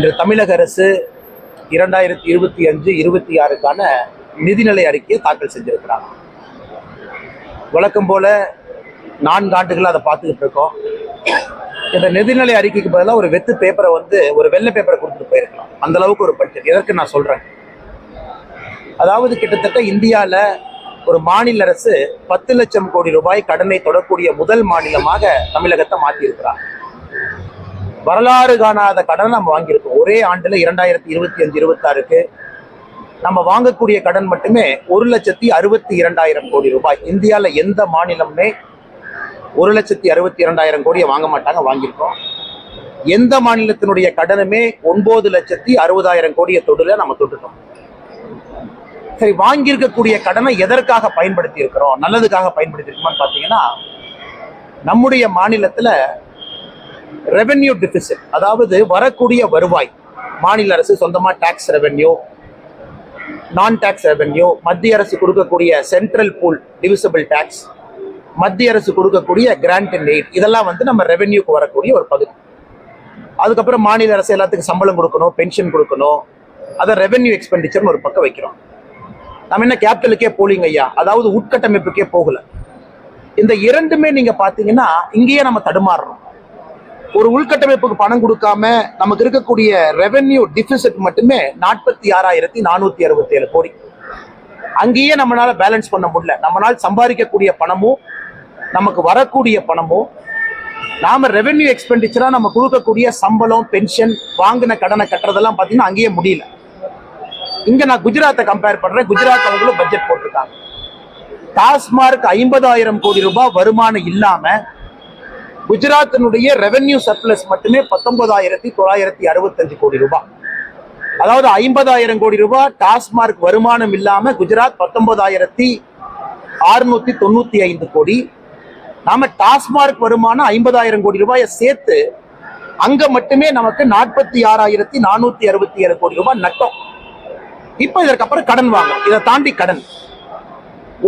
இன்று தமிழக அரசு இரண்டாயிரத்தி இருபத்தி அஞ்சு இருபத்தி ஆறுக்கான நிதிநிலை அறிக்கையை தாக்கல் செஞ்சிருக்கிறாங்க. வழக்கம் போல நான்கு ஆண்டுகள் அதை பார்த்துக்கிட்டு இருக்கோம். இந்த நிதிநிலை அறிக்கைக்கு பதிலாக ஒரு வெத்து பேப்பரை வந்து ஒரு வெள்ளை பேப்பரை கொடுத்துட்டு போயிருக்கலாம். அந்த அளவுக்கு ஒரு பட்ஜெட் எதற்கு நான் சொல்றேன்? அதாவது கிட்டத்தட்ட இந்தியாவில் ஒரு மாநில அரசு பத்து லட்சம் கோடி ரூபாய் கடனை தொடரக்கூடிய முதல் மாநிலமாக தமிழகத்தை மாற்றியிருக்கிறார் வரலாறு காணாத கடனை நம்ம வாங்கியிருக்கோம். ஒரே ஆண்டுல இரண்டாயிரத்தி இருபத்தி அஞ்சு இருபத்தாறுக்கு நம்ம வாங்கக்கூடிய கடன் மட்டுமே ஒரு லட்சத்தி அறுபத்தி இரண்டாயிரம் கோடி ரூபாய். இந்தியாவில் எந்த மாநிலமுமே ஒரு லட்சத்தி அறுபத்தி இரண்டாயிரம் கோடியை வாங்க மாட்டாங்க வாங்கியிருக்கோம். எந்த மாநிலத்தினுடைய கடனுமே ஒன்பது லட்சத்தி அறுபதாயிரம் கோடியை தொடுல நம்ம தொட்டுட்டோம். சரி வாங்கியிருக்கக்கூடிய கடனை எதற்காக பயன்படுத்தி இருக்கிறோம் நல்லதுக்காக பயன்படுத்தி இருக்கோம்னு பார்த்தீங்கன்னா நம்முடைய மாநிலத்தில் ரெவென்யூ டிஃபிசிட் அதாவது வரக்கூடிய வருவாய். மாநில அரசு சொந்தமா டாக்ஸ் ரெவென்யூ நான் டாக்ஸ் ரெவென்யூ மத்திய அரசு கொடுக்கக்கூடிய சென்ட்ரல் பூல் டிவிசபிள் டேக்ஸ் மத்திய அரசு கொடுக்கக்கூடிய கிராண்ட் அண்ட் எய்ட் இதெல்லாம் வந்து நம்ம ரெவென்யூக்கு வரக்கூடிய ஒரு பகுதி. அதுக்கப்புறம் மாநில அரசு எல்லாத்துக்கும் சம்பளம் கொடுக்கணும் பென்ஷன் கொடுக்கணும் அதை ரெவென்யூ எக்ஸ்பெண்டிச்சர்னு ஒரு பக்கம் வைக்கிறோம். நம்ம என்ன கேபிட்டலுக்கே போலிங்க ஐயா? அதாவது உட்கட்டமைப்புக்கே போகல. இந்த இரண்டுமே நீங்க பாத்தீங்கன்னா இங்கேயே நம்ம தடுமாறுறோம் ஒரு உள்கட்டமைப்புக்கு பணம் கொடுக்காம நமக்கு இருக்கக்கூடிய ரெவென்யூ டிபிசிட் மட்டுமே நாற்பத்தி ஆறாயிரத்தி நானூத்தி அறுபத்தி ஏழு கோடி. அங்கேயே நம்மளால பேலன்ஸ் பண்ண முடியல. நம்மளால் சம்பாதிக்கக்கூடிய பணமும் நமக்கு வரக்கூடிய பணமும் நாம ரெவென்யூ எக்ஸ்பெண்டிச்சரா நம்ம கொடுக்கக்கூடிய சம்பளம் பென்ஷன் வாங்கின கடனை கட்டுறதெல்லாம் பார்த்தீங்கன்னா அங்கேயே முடியல. இங்க நான் குஜராத்தை கம்பேர் பண்றேன். குஜராத் அவங்களும் பட்ஜெட் போட்டிருக்காங்க. டாஸ்மார்க் ஐம்பதாயிரம் கோடி ரூபாய் வருமானம் இல்லாம குஜராத்தினுடைய ரெவென்யூ சர்ப்ளஸ் மட்டுமே பத்தொன்பதாயிரத்தி தொள்ளாயிரத்தி அறுபத்தஞ்சு கோடி ரூபாய். அதாவது ஐம்பதாயிரம் கோடி ரூபாய் டாஸ்மார்க் வருமானம் இல்லாம குஜராத் பத்தொன்பதாயிரத்தி அறுநூத்தி தொண்ணூத்தி ஐந்து கோடி. நாம டாஸ்மார்க் வருமானம் ஐம்பதாயிரம் கோடி ரூபாயை சேர்த்து அங்க மட்டுமே நமக்கு நாற்பத்தி ஆறாயிரத்தி நானூத்தி அறுபத்தி ஏழு கோடி ரூபாய் நட்டம். இப்ப இதற்கப்புறம் கடன் வாங்க இதை தாண்டி கடன்.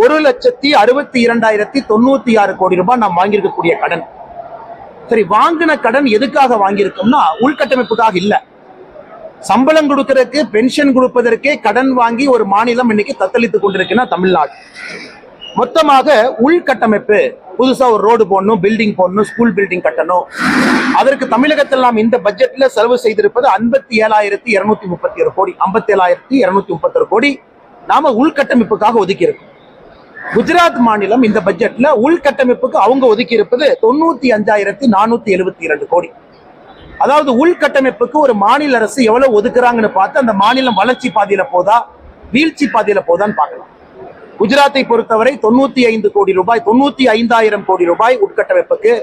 ஒரு லட்சத்தி அறுபத்தி இரண்டாயிரத்தி தொண்ணூத்தி ஆறு கோடி ரூபாய் நாம் வாங்கியிருக்கக்கூடிய கடன். சரி வாங்கின கடன் எதுக்காக வாங்கியிருக்கோம்னா உள்கட்டமைப்புக்காக இல்ல. சம்பளம் கொடுக்கறதுக்கு பென்ஷன் கொடுப்பதற்கே கடன் வாங்கி ஒரு மாநிலம் இன்னைக்கு தத்தளித்துக் கொண்டிருக்குன்னா தமிழ்நாடு. மொத்தமாக உள்கட்டமைப்பு புதுசா ஒரு ரோடு போடணும் பில்டிங் போடணும் ஸ்கூல் பில்டிங் கட்டணும். அதற்கு தமிழகத்தில் நாம் இந்த பட்ஜெட்ல செலவு செய்திருப்பது ஐம்பத்தி ஏழாயிரத்தி இருநூத்தி முப்பத்தி ஒரு கோடி. ஐம்பத்தி ஏழாயிரத்தி இருநூத்தி முப்பத்தி கோடி நாம உள்கட்டமைப்புக்காக ஒதுக்கி இருக்கோம் குஜராத் மாநிலம் இந்த பட்ஜெட்ல உள்கட்டமைப்புக்கு அவங்க ஒதுக்கி இருப்பது தொண்ணூத்தி அஞ்சாயிரத்தி நானூத்தி எழுபத்தி இரண்டு கோடி. அதாவது உள்கட்டமைப்புக்கு ஒரு மாநில அரசு எவ்வளவு ஒதுக்குறாங்கன்னு பார்த்து அந்த மாநிலம் வளர்ச்சி பாதையில போதா வீழ்ச்சி பாதையில போதான்னு பார்க்கலாம். குஜராத்தை பொறுத்தவரை தொண்ணூத்தி ஐந்து கோடி ரூபாய் தொண்ணூத்தி ஐந்தாயிரம் கோடி ரூபாய் உட்கட்டமைப்புக்கு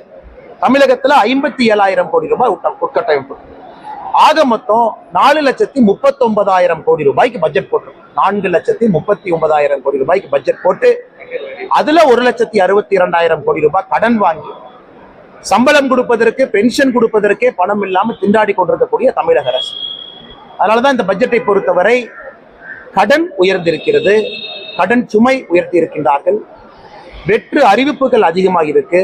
தமிழகத்துல ஐம்பத்தி ஏழாயிரம் கோடி ரூபாய் உட்கட்டமைப்பு. ஆக மொத்தம் நாலு லட்சத்தி முப்பத்தி ஒன்பதாயிரம் கோடி ரூபாய்க்கு பட்ஜெட் போட்டிருக்கோம் நான்கு லட்சத்தி முப்பத்தி ஒன்பதாயிரம் கோடி ரூபாய்க்கு பட்ஜெட் போட்டு அதுல ஒரு லட்சத்தி அறுபத்தி இரண்டாயிரம் கோடி ரூபாய் கடன் வாங்கி சம்பளம் கொடுப்பதற்கு பென்ஷன் கொடுப்பதற்கே பணம் இல்லாமல் திண்டாடி கொண்டிருக்கக்கூடிய தமிழக அரசு. அதனாலதான் இந்த பட்ஜெட்டை பொறுத்தவரை கடன் உயர்ந்திருக்கிறது கடன் சுமை உயர்த்தி இருக்கின்றார்கள் வெற்று அறிவிப்புகள் அதிகமாக இருக்கு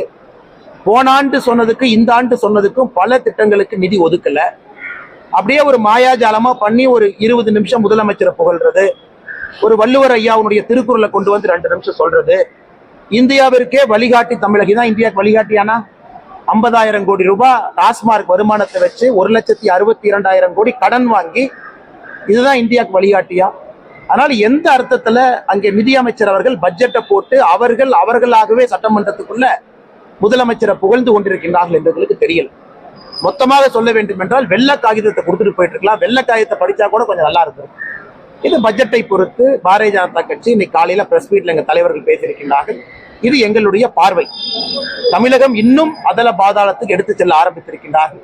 போன ஆண்டு சொன்னதுக்கு இந்த ஆண்டு சொன்னதுக்கும் பல திட்டங்களுக்கு நிதி ஒதுக்கல. அப்படியே ஒரு மாயாஜாலமா பண்ணி ஒரு இருபது நிமிஷம் முதலமைச்சரை புகழ்றது ஒரு வள்ளுவர் ஐயாவுடைய திருக்குறளை கொண்டு வந்து ரெண்டு நிமிஷம் சொல்றது. இந்தியாவிற்கே வழிகாட்டி தமிழகி தான். இந்தியாவுக்கு வழிகாட்டியானா ஐம்பதாயிரம் கோடி ரூபாய் டாஸ்மார்க் வருமானத்தை வச்சு ஒரு லட்சத்தி அறுபத்தி இரண்டாயிரம் கோடி கடன் வாங்கி இதுதான் இந்தியாவுக்கு வழிகாட்டியா? அதனால எந்த அர்த்தத்துல அங்கே நிதியமைச்சர் அவர்கள் பட்ஜெட்டை போட்டு அவர்கள் அவர்களாகவே சட்டமன்றத்துக்குள்ள முதலமைச்சரை புகழ்ந்து கொண்டிருக்கின்றார்கள் என்பதற்கு தெரியல. மொத்தமாக சொல்ல வேண்டும் என்றால் வெள்ள காகிதத்தை கொடுத்துட்டு போயிட்டு இருக்கலாம். வெள்ள காகிதத்தை படிச்சா கூட கொஞ்சம் நல்லா இருக்கும் இது பட்ஜெட்டை பொறுத்து பாரதிய ஜனதா கட்சி இன்னைக்கு காலையில பிரஸ் மீட்ல எங்க தலைவர்கள் பேசியிருக்கின்றார்கள். இது எங்களுடைய பார்வை. தமிழகம் இன்னும் அதல பாதாளத்துக்கு எடுத்து செல்ல ஆரம்பித்திருக்கின்றார்கள்.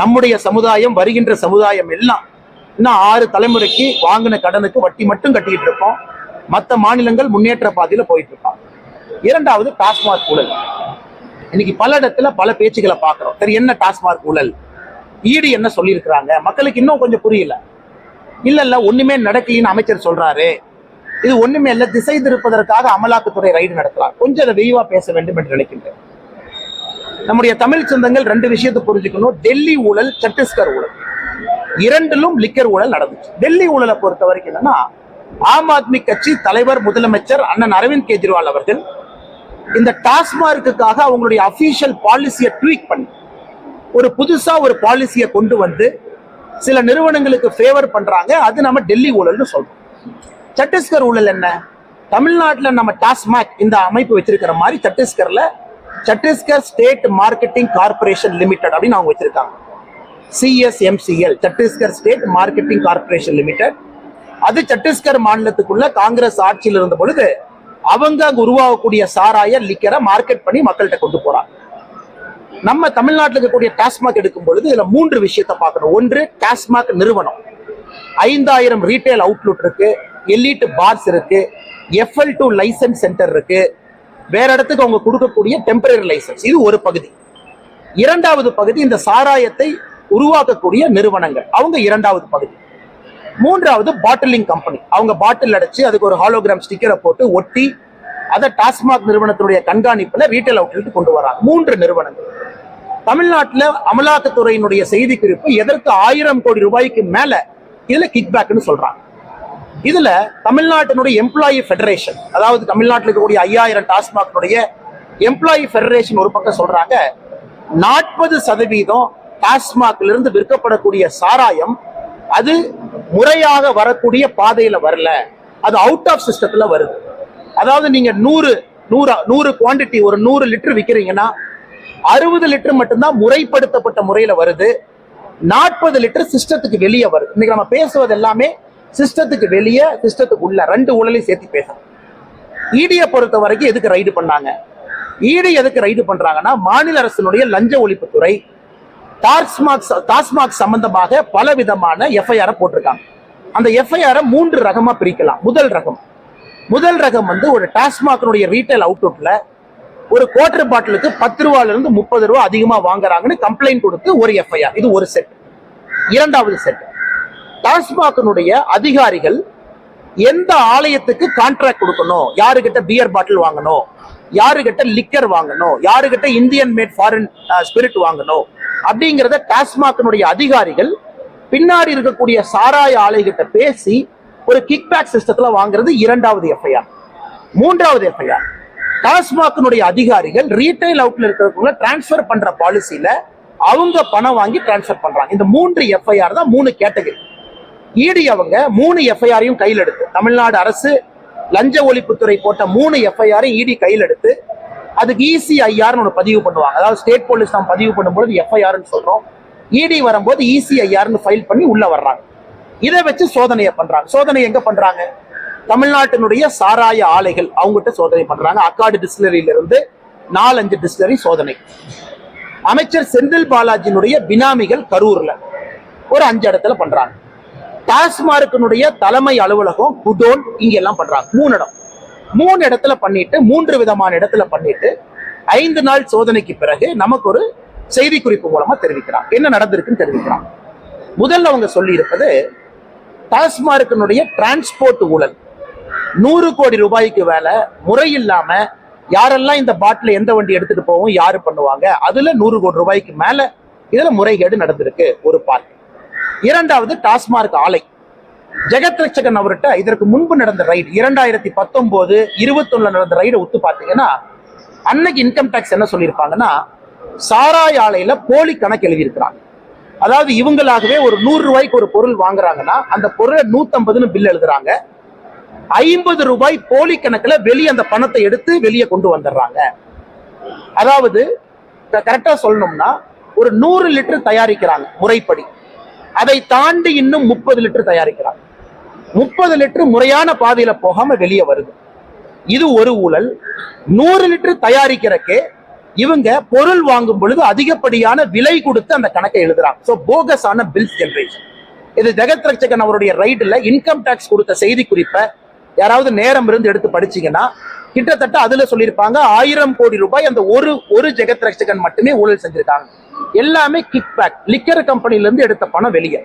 நம்முடைய சமுதாயம் வருகின்ற சமுதாயம் எல்லாம் இன்னும் ஆறு தலைமுறைக்கு வாங்கின கடனுக்கு வட்டி மட்டும் கட்டிக்கிட்டு இருக்கோம். மற்ற மாநிலங்கள் முன்னேற்ற பாதையில போயிட்டு இருப்பாங்க இரண்டாவது டாஸ்மாக் ஊழல். இன்னைக்கு பல இடத்துல பல பேச்சுகளை பார்க்கிறோம். சரி என்ன டாஸ்மாக் ஊழல்? ஈடு என்ன சொல்லியிருக்கிறாங்க? மக்களுக்கு இன்னும் கொஞ்சம் புரியல. இல்ல இல்ல ஒண்ணுமே நடக்கலைன்னு அமைச்சர் சொல்றாரு. இது ஒண்ணுமே இல்ல திசை திருப்பதற்காக அமலாக்கத்துறை ரைடு நடத்தலாம். கொஞ்சம் அதை விரிவா பேச வேண்டும் என்று நினைக்கின்றேன். நம்முடைய தமிழ் சொந்தங்கள் ரெண்டு விஷயத்தை புரிஞ்சுக்கணும். டெல்லி ஊழல் சத்தீஸ்கர் ஊழல். இரண்டிலும் லிக்கர் ஊழல் நடந்துச்சு. டெல்லி ஊழலை பொறுத்த வரைக்கும் என்னன்னா ஆம் ஆத்மி கட்சி தலைவர் முதலமைச்சர் அண்ணன் அரவிந்த் கெஜ்ரிவால் அவர்கள் இந்த டாஸ்மார்க்குக்காக அவங்களுடைய அபிஷியல் பாலிசியை ட்வீட் பண்ணி ஒரு புதுசா ஒரு பாலிசியை கொண்டு வந்து சில நிறுவனங்களுக்கு ஃபேவர் பண்றாங்க. அது நம்ம டெல்லி ஊழல்னு சொல்றோம். சத்தீஸ்கர் ஊழல் என்ன? தமிழ்நாட்டுல நம்ம டாஸ்மாக் இந்த அமைப்பு வச்சிருக்கிற மாதிரி சத்தீஸ்கர்ல Chhattisgarh state marketing corporation limited அப்படின்னு அவங்க வச்சிருக்காங்க. CSMCL Chhattisgarh state marketing corporation limited அது சத்தீஸ்கர் மாநிலத்துக்குள்ள காங்கிரஸ் ஆட்சியில் இருந்த பொழுது அவங்க அங்க உருவாகக்கூடிய சாராய லிக்கரை மார்க்கெட் பண்ணி மக்கள்கிட்ட கொண்டு போறாங்க. நம்ம தமிழ்நாட்டில் இருக்கக்கூடிய டாஸ்மாக் எடுக்கும் பொழுது இதுல மூன்று விஷயத்தை பார்க்கணும். ஒன்று டாஸ்மாக் நிறுவனம். ஐந்தாயிரம் ரீட்டைல் அவுட்லுட் இருக்கு. எல்இடி பார்ஸ் இருக்கு. எஃப்எல் டூ லைசன்ஸ் சென்டர் இருக்கு. வேற இடத்துக்கு அவங்க கொடுக்கக்கூடிய டெம்பரரி லைசன்ஸ் இது ஒரு பகுதி. இரண்டாவது பகுதி இந்த சாராயத்தை உருவாக்கக்கூடிய நிறுவனங்கள். அவங்க இரண்டாவது பகுதி. மூன்றாவது பாட்டிலிங் கம்பெனி அவங்க பாட்டில் அடைச்சு அதுக்கு ஒரு ஹாலோகிராம் ஸ்டிக்கரை போட்டு ஒட்டி அதை டாஸ்மாக் நிறுவனத்தினுடைய கண்காணிப்பில் ரீட்டைல் அவுட்லெட் கொண்டு வராங்க. மூன்று நிறுவனங்கள். தமிழ்நாட்டில் அமலாக்கத்துறையினுடைய செய்தி குறிப்பு எதற்கு ஆயிரம் கோடி ரூபாய்க்கு மேல இதுல கிக்பேக்னு சொல்றாங்க. இதுல தமிழ்நாட்டினுடைய எம்ப்ளாயி ஃபெடரேஷன் அதாவது தமிழ்நாட்டில் இருக்கக்கூடிய ஐயாயிரம் டாஸ்மாக்னுடைய எம்ப்ளாயி ஃபெடரேஷன் ஒரு பக்கம் சொல்றாங்க நாற்பது சதவீதம் டாஸ்மாக்ல இருந்து விற்கப்படக்கூடிய சாராயம் அது முறையாக வரக்கூடிய பாதையில வரல. அது அவுட் ஆஃப் சிஸ்டத்துல வருது. அதாவது நீங்க நூறு நூறு நூறு குவான்டிட்டி ஒரு நூறு லிட்டர் விற்கிறீங்கன்னா அறுபது லிட்டர் மட்டும்தான் முறைப்படுத்தப்பட்ட முறையில வருது. நாற்பது லிட்டர் சிஸ்டத்துக்கு வெளியே வருது. இன்னைக்கு நம்ம பேசுவது எல்லாமே சிஸ்டத்துக்கு வெளியே சிஸ்டத்துக்கு உள்ள ரெண்டு ஊழலையும் சேர்த்து பேசுறோம். ஈடியை பொறுத்த வரைக்கும் எதுக்கு ரைடு பண்ணாங்க? ஈடி எதுக்கு ரைடு பண்றாங்கன்னா மாநில அரசினுடைய லஞ்ச ஒழிப்புத்துறை டாஸ்மாக் டாஸ்மாக் சம்பந்தமாக பல விதமான எஃப்ஐஆர் போட்டிருக்காங்க. அந்த எஃப்ஐஆர் மூன்று ரகமா பிரிக்கலாம். முதல் ரகம். முதல் ரகம் வந்து ஒரு டாஸ்மாக்னுடைய ரீட்டைல் அவுட்லெட்ல ஒரு குவார்டர் பாட்டிலுக்கு பத்து ரூபாயில இருந்து முப்பது ரூபா அதிகமா வாங்குறாங்கன்னு கம்ப்ளைண்ட் கொடுத்து ஒரு எஃப்ஐஆர் இது ஒரு செட் இரண்டாவது செட் டாஸ்மாகினுடைய அதிகாரிகள் எந்த ஆலயத்துக்கு கான்ட்ராக்ட் கொடுக்கணும்? யாருகிட்ட பியர் பாட்டில் வாங்கணும்? யாருகிட்ட லிக்கர் வாங்கணும்? யாருகிட்ட இந்தியன் மேட் ஃபாரின் ஸ்பிரிட் வாங்கணும்? அப்படிங்கிறத டாஸ்மாகினுடைய அதிகாரிகள் பின்னாடி இருக்கக்கூடிய சாராய ஆலைகிட்ட பேசி ஒரு கிக் பேக் சிஸ்டத்துல வாங்குறது இரண்டாவது எஃப்ஐஆர் மூன்றாவது எஃப்ஐஆர் டாஸ்மாக்னுடைய அதிகாரிகள் ரீட்டைல் அவுட்ல இருக்கிறவங்கள டிரான்ஸ்ஃபர் பண்ற பாலிசியில அவங்க பணம் வாங்கி டிரான்ஸ்ஃபர் பண்றாங்க. இந்த மூன்று எஃப்ஐஆர் தான் மூணு கேட்டகரி இடி அவங்க மூணு எஃப்ஐஆரையும் கையில் எடுத்து தமிழ்நாடு அரசு லஞ்ச ஒழிப்புத்துறை போட்ட மூணு எஃப்ஐஆரையும் இடி கையில் எடுத்து அதுக்கு E இசிஐஆர்னு ஒன்று பதிவு பண்ணுவாங்க. அதாவது ஸ்டேட் போலீஸ் நம்ம பதிவு பண்ணும்போது எஃப்ஐஆர்னு சொல்றோம். இடி வரும்போது இசிஐஆர்னு ஃபைல் பண்ணி உள்ள வர்றாங்க. இதை வச்சு சோதனையை பண்றாங்க. சோதனை எங்க பண்றாங்க? தமிழ்நாட்டினுடைய சாராய ஆலைகள் அவங்ககிட்ட சோதனை பண்றாங்க. அக்காடு டிஸ்டிலரியிலிருந்து நாலஞ்சு டிஸ்டிலரி சோதனை. அமைச்சர் செந்தில் பாலாஜியினுடைய பினாமிகள் கரூர்ல ஒரு அஞ்சு இடத்துல பண்றாங்க. டாஸ்மார்க்கினுடைய தலைமை அலுவலகம் குடோன் இங்க எல்லாம் பண்றாங்க. மூணு இடம். மூணு இடத்துல பண்ணிட்டு மூன்று விதமான இடத்துல பண்ணிட்டு ஐந்து நாள் சோதனைக்கு பிறகு நமக்கு ஒரு செய்தி குறிப்பு மூலமா தெரிவிக்கிறான் என்ன நடந்திருக்குன்னு தெரிவிக்கிறான் முதல்ல அவங்க சொல்லி இருப்பது டாஸ்மார்க்கினுடைய டிரான்ஸ்போர்ட் ஊழல். நூறு கோடி ரூபாய்க்கு வேலை முறை இல்லாம யாரெல்லாம் இந்த பாட்டில் எந்த வண்டி எடுத்துட்டு போவோம் யாரு பண்ணுவாங்க? அதுல நூறு கோடி ரூபாய்க்கு மேல இதுல முறைகேடு நடந்திருக்கு ஒரு பார்க் இரண்டாவது டாஸ்மார்க் ஆலை. ஜெகத் ரட்சகன் அவர்கிட்ட இதற்கு முன்பு நடந்த ரைடு இரண்டாயிரத்தி பத்தொன்பது இருபத்தொன்னுல நடந்த ரைடை ஒத்து பார்த்தீங்கன்னா அன்னைக்கு இன்கம் டேக்ஸ் என்ன சொல்லியிருப்பாங்கன்னா சாராய் ஆலையில போலி கணக்கு எழுதியிருக்கிறாங்க. அதாவது இவங்களாகவே ஒரு நூறு ரூபாய்க்கு ஒரு பொருள் வாங்குறாங்கன்னா அந்த பொருளை நூத்தம்பதுன்னு பில் எழுதுறாங்க. ஐம்பது ரூபாய் போலி கணக்குல வெளியே அந்த பணத்தை எடுத்து வெளியே கொண்டு வந்துடுறாங்க. அதாவது கரெக்டா சொல்லணும்னா ஒரு நூறு லிட்டர் தயாரிக்கிறாங்க முறைப்படி. அதை தாண்டி இன்னும் முப்பது லிட்டர் தயாரிக்கிறாங்க. முப்பது லிட்டர் முறையான பாதையில போகாம வெளியே வருது. இது ஒரு ஊழல். நூறு லிட்டர் தயாரிக்கிறக்கே இவங்க பொருள் வாங்கும் பொழுது அதிகப்படியான விலை கொடுத்து அந்த கணக்கை எழுதுறாங்க. ஸோ போகஸ் ஆன பில்ஸ் ஜென்ரேஷன் இது ஜெகத் ரட்சகன் அவருடைய ரைடுல இன்கம் டேக்ஸ் கொடுத்த செய்தி குறிப்பை யாராவது நேரம் இருந்து எடுத்து படிச்சீங்கன்னா கிட்டத்தட்ட அதுல சொல்லியிருப்பாங்க ஆயிரம் கோடி ரூபாய் அந்த ஒரு ஒரு ஜெகத் ரட்சகன் மட்டுமே ஊழல் செஞ்சிருக்காங்க. எல்லாமே கிக் பேக் லிக்கர் கம்பெனில இருந்து எடுத்த பணம் வெளியே.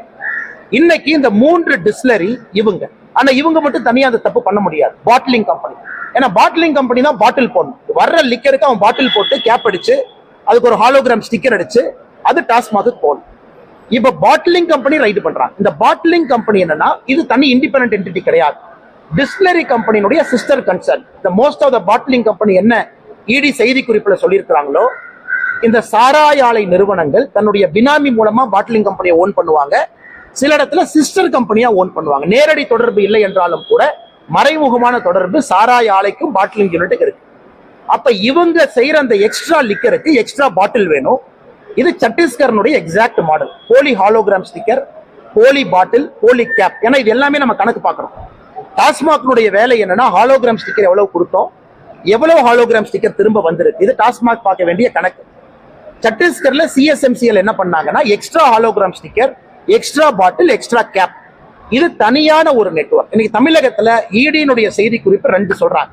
இன்னைக்கு இந்த மூன்று டிஸ்லரி இவங்க. ஆனா இவங்க மட்டும் தனியா அந்த தப்பு பண்ண முடியாது. பாட்டிலிங் கம்பெனி ஏன்னா பாட்டிலிங் கம்பெனி தான் பாட்டில் போடணும். வர்ற லிக்கருக்கு அவன் பாட்டில் போட்டு கேப் அடிச்சு அதுக்கு ஒரு ஹாலோகிராம் ஸ்டிக்கர் அடிச்சு அது டாஸ்மாக்கு போகணும் இப்ப பாட்டிலிங் கம்பெனி ரைடு பண்றாங்க. இந்த பாட்டிலிங் கம்பெனி என்னன்னா இது தனி இண்டிபெண்ட் என்டிட்டி கிடையாது. Distillery கம்பெனியினுடைய sister concern the most of the bottling company என்ன இடி செய்தி குறிப்பில் சொல்லியிருக்கிறாங்களோ இந்த சாராய ஆலை நிறுவனங்கள் தன்னுடைய பினாமி மூலமா பாட்டிலிங் கம்பெனியை ஓன் பண்ணுவாங்க. சில இடத்துல சிஸ்டர் கம்பெனியா ஓன் பண்ணுவாங்க. நேரடி தொடர்பு இல்லை என்றாலும் கூட மறைமுகமான தொடர்பு சாராய ஆலைக்கும் பாட்டிலிங் யூனிட்டுக்கு இருக்கு. அப்ப இவங்க செய்யற அந்த எக்ஸ்ட்ரா லிக்கருக்கு எக்ஸ்ட்ரா பாட்டில் வேணும். இது சத்தீஸ்கரனுடைய எக்ஸாக்ட் மாடல் போலி ஹாலோகிராம் ஸ்டிக்கர் போலி பாட்டில் போலி கேப் ஏன்னா இது எல்லாமே நம்ம கணக்கு பார்க்கறோம். டாஸ்மாக்னுடைய வேலை என்னன்னா ஹாலோகிராம் ஸ்டிக்கர் எவ்வளவு கொடுத்தோம் எவ்வளவு ஹாலோகிராம் ஸ்டிக்கர் திரும்ப வந்திருக்கு. இது டாஸ்மாக் பார்க்க வேண்டிய கணக்கு. சத்தீஸ்கர்ல சிஎஸ்எம்சிஎல் என்ன பண்ணாங்கன்னா extra hologram sticker extra bottle extra cap இது தனியான ஒரு நெட்வொர்க் இன்னைக்கு தமிழகத்துல ஈடியினுடைய செய்தி குறிப்பு ரெண்டு சொல்றாங்க.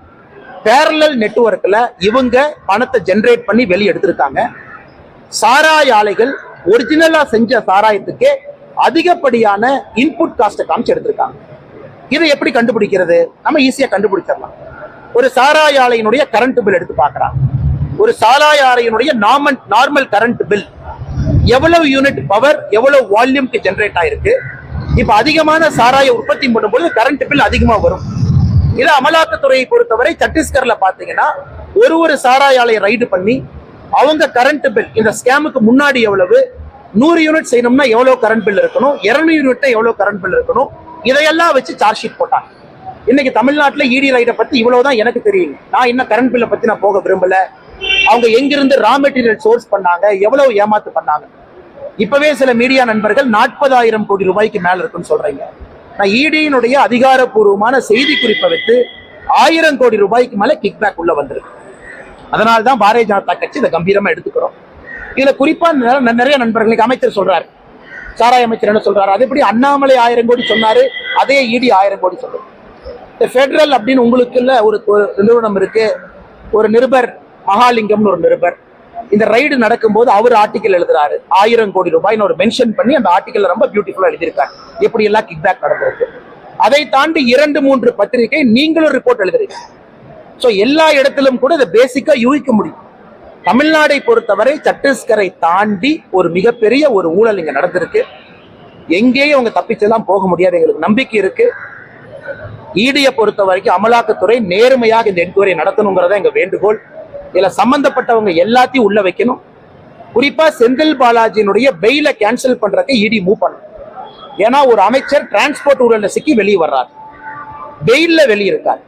பேரலல் நெட்ஒர்க்ல இவங்க பணத்தை ஜென்ரேட் பண்ணி வெளியே எடுத்திருக்காங்க. சாராய ஆலைகள் ஒரிஜினலா செஞ்ச சாராயத்துக்கே அதிகப்படியான இன்புட் காஸ்ட்டை காமிச்சு எடுத்திருக்காங்க. இதை எப்படி கண்டுபிடிக்கிறது? நம்ம ஈஸியா கண்டுபிடிச்சிடலாம். ஒரு சாராய ஆலையினுடைய கரண்ட் பில் எடுத்து பார்க்கறான் ஒரு சாராய ஆலையினுடைய நார்மல் நார்மல் கரண்ட் பில் எவ்வளவு யூனிட் பவர் எவ்வளவு வால்யூம்க்கு ஜென்ரேட் ஆயிருக்கு? இப்ப அதிகமான சாராய உற்பத்தி பண்ணும்போது கரண்ட் பில் அதிகமா வரும். இது அமலாக்கத்துறையை பொறுத்தவரை சத்தீஸ்கர்ல பாத்தீங்கன்னா ஒரு ஒரு சாராய ஆலையை ரைடு பண்ணி அவங்க கரண்ட் பில் இந்த ஸ்கேமுக்கு முன்னாடி எவ்வளவு? நூறு யூனிட் செய்யணும்னா எவ்வளவு கரண்ட் பில் இருக்கணும்? இரநூறு யூனிட்னா எவ்வளவு கரண்ட் பில் இருக்கணும்? இதையெல்லாம் வச்சு சார்ஜ் ஷீட் போட்டாங்க. இன்னைக்கு தமிழ்நாட்டுல இடி ரைட்டை பத்தி இவ்வளவுதான் எனக்கு தெரியும் நான் இன்னும் கரண்ட் பில்லை பத்தி நான் போக விரும்பல. அவங்க எங்கிருந்து ரா மெட்டீரியல் சோர்ஸ் பண்ணாங்க எவ்வளவு ஏமாத்து பண்ணாங்க. இப்பவே சில மீடியா நண்பர்கள் நாற்பதாயிரம் கோடி ரூபாய்க்கு மேல இருக்குன்னு சொல்றீங்க. நான் e இடியினுடைய அதிகாரப்பூர்வமான செய்தி குறிப்பை வைத்து ஆயிரம் கோடி ரூபாய்க்கு மேல கிக் பேக் உள்ள வந்திருக்கு. அதனால தான் பாரதிய ஜனதா கட்சி இதை கம்பீரமா எடுத்துக்கிறோம். இதுல குறிப்பா நிறைய நண்பர்களுக்கு அமைச்சர் சொல்றாரு. சாராய அமைச்சர் என்ன சொல்றாரு. அது எப்படி அண்ணாமலை ஆயிரம் கோடி சொன்னாரு அதே இடி ஆயிரம் கோடி சொல்றாரு. இந்த ஃபெடரல் அப்படின்னு உங்களுக்குள்ள ஒரு ஒரு நிறுவனம் இருக்கு. ஒரு நிருபர் மகாலிங்கம்னு ஒரு நிருபர். இந்த ரைடு நடக்கும்போது அவர் ஆர்டிக்கல் எழுதுறாரு. ஆயிரம் கோடி ரூபாய்னு ஒரு மென்ஷன் பண்ணி அந்த ஆர்டிக்கல் ரொம்ப பியூட்டிஃபுல்லா எழுதியிருக்காரு. எப்படி எல்லாம் கிக் பேக் நடந்திருக்கு. அதை தாண்டி இரண்டு மூன்று பத்திரிகை நீங்களும் ரிப்போர்ட் எழுதுறீங்க. ஸோ எல்லா இடத்திலும் கூட இதை பேசிக்கா யூகிக்க முடியும். தமிழ்நாடை பொறுத்தவரை சத்தீஸ்கரை தாண்டி ஒரு மிகப்பெரிய ஒரு ஊழல் இங்க நடந்திருக்கு. எங்கேயும் அவங்க தப்பிச்செல்லாம் போக முடியாது. எங்களுக்கு நம்பிக்கை இருக்கு. ஈடியை பொறுத்த வரைக்கும் அமலாக்கத்துறை நேர்மையாக இந்த என்கொயரி நடத்தணுங்கிறத எங்க வேண்டுகோள். இதுல சம்பந்தப்பட்டவங்க எல்லாத்தையும் உள்ள வைக்கணும். குறிப்பா செந்தில் பாலாஜியினுடைய பெயில கேன்சல் பண்றதுக்கு இடி மூவ் பண்ணணும். ஏன்னா ஒரு அமைச்சர் டிரான்ஸ்போர்ட் ஊழல சிக்கி வெளியே வர்றாரு. பெயில்ல வெளியிருக்காரு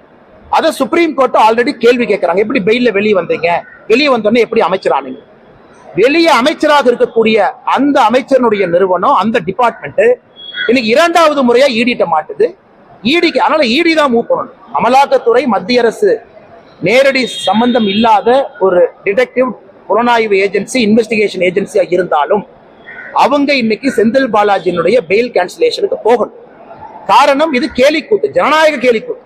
அதை சுப்ரீம் கோர்ட் ஆல்ரெடி கேள்வி கேட்கறாங்க எப்படி பெயில்ல வெளியே வந்தீங்க? வெளியே வந்தோடனே எப்படி அமைச்சரானீங்க வெளியே அமைச்சராக இருக்கக்கூடிய அந்த அமைச்சருடைய நிறுவனம் அந்த டிபார்ட்மெண்ட் இன்னைக்கு இரண்டாவது முறையா ஈடிட்ட மாட்டுது. ஈடிக்கு அதனால ஈடி தான் மூவ் பண்ணணும். அமலாக்கத்துறை மத்திய அரசு நேரடி சம்பந்தம் இல்லாத ஒரு டிடெக்டிவ் புலனாய்வு ஏஜென்சி இன்வெஸ்டிகேஷன் ஏஜென்சியா இருந்தாலும் அவங்க இன்னைக்கு செந்தில் பாலாஜியினுடைய பெயில் கேன்சலேஷனுக்கு போகணும். காரணம் இது கேலிக்கூத்து ஜனநாயக கேலிக்கூத்து.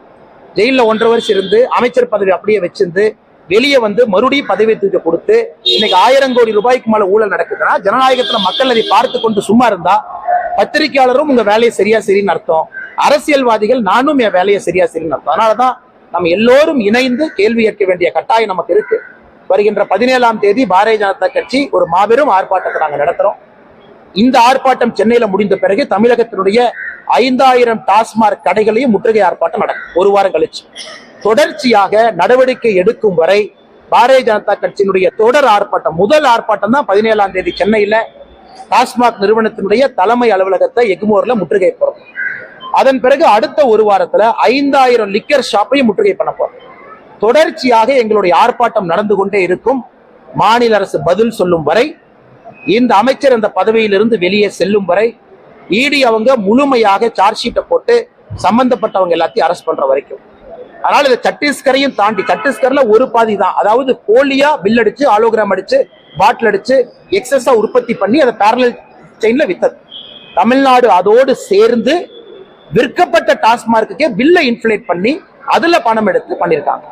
ஜெயில ஒன்றரை வருஷம் இருந்து அமைச்சர் பதவி அப்படியே வச்சிருந்து வெளியே வந்து மறுபடியும் பதவி தூக்க கொடுத்து இன்னைக்கு ஆயிரம் கோடி ரூபாய்க்கு மேல ஊழல் நடக்குதுன்னா ஜனநாயகத்துல மக்கள் அதை பார்த்து கொண்டு சும்மா இருந்தா பத்திரிகையாளரும் உங்க வேலையை சரியா சரின்னு அர்த்தம். அரசியல்வாதிகள் நானும் என் வேலையை சரியா சரின்னு அர்த்தம். அதனாலதான் நம்ம எல்லோரும் இணைந்து கேள்வி கேட்க வேண்டிய கட்டாயம் நமக்கு இருக்கு. வருகின்ற பதினேழாம் தேதி பாரதிய ஜனதா கட்சி ஒரு மாபெரும் ஆர்ப்பாட்டத்தை நாங்க நடத்துறோம். இந்த ஆர்ப்பாட்டம் சென்னையில முடிந்த பிறகு தமிழகத்தினுடைய ஐந்தாயிரம் டாஸ்மாக் கடைகளையும் முற்றுகை ஆர்ப்பாட்டம் நடக்கும். ஒரு வாரம் கழிச்சு. தொடர்ச்சியாக நடவடிக்கை எடுக்கும் வரை பாரதிய ஜனதா கட்சியினுடைய தொடர் ஆர்ப்பாட்டம் முதல் ஆர்ப்பாட்டம் தான் பதினேழாம் தேதி சென்னையில டாஸ்மாக் நிறுவனத்தினுடைய தலைமை அலுவலகத்தை எக்மோர்ல முற்றுகை போறோம். அதன் பிறகு அடுத்த ஒரு வாரத்துல ஐந்தாயிரம் லிக்கர் ஷாப்பையும் முற்றுகை பண்ண போறோம். தொடர்ச்சியாக எங்களுடைய ஆர்ப்பாட்டம் நடந்து கொண்டே இருக்கும். மாநில அரசு பதில் சொல்லும் வரை இந்த அமைச்சர் அந்த பதவியிலிருந்து வெளியே செல்லும் வரை இடி அவங்க முழுமையாக சார்ஜ் ஷீட்டை போட்டு சம்பந்தப்பட்டவங்க எல்லாத்தையும் அரெஸ்ட் பண்ற வரைக்கும். அதனால இது சத்தீஸ்கரையும் தாண்டி சத்தீஸ்கர்ல ஒரு பாதி தான். அதாவது போலியா பில் அடிச்சு ஆலோகிராம் அடிச்சு பாட்டில் அடிச்சு எக்ஸஸா உற்பத்தி பண்ணி அதை பேரலல் செயின்ல வித்தது. தமிழ்நாடு அதோடு சேர்ந்து விற்கப்பட்ட டாஸ்மார்க்குக்கே பில்லை இன்ஃபிளேட் பண்ணி அதுல பணம் எடுத்து பண்ணியிருக்காங்க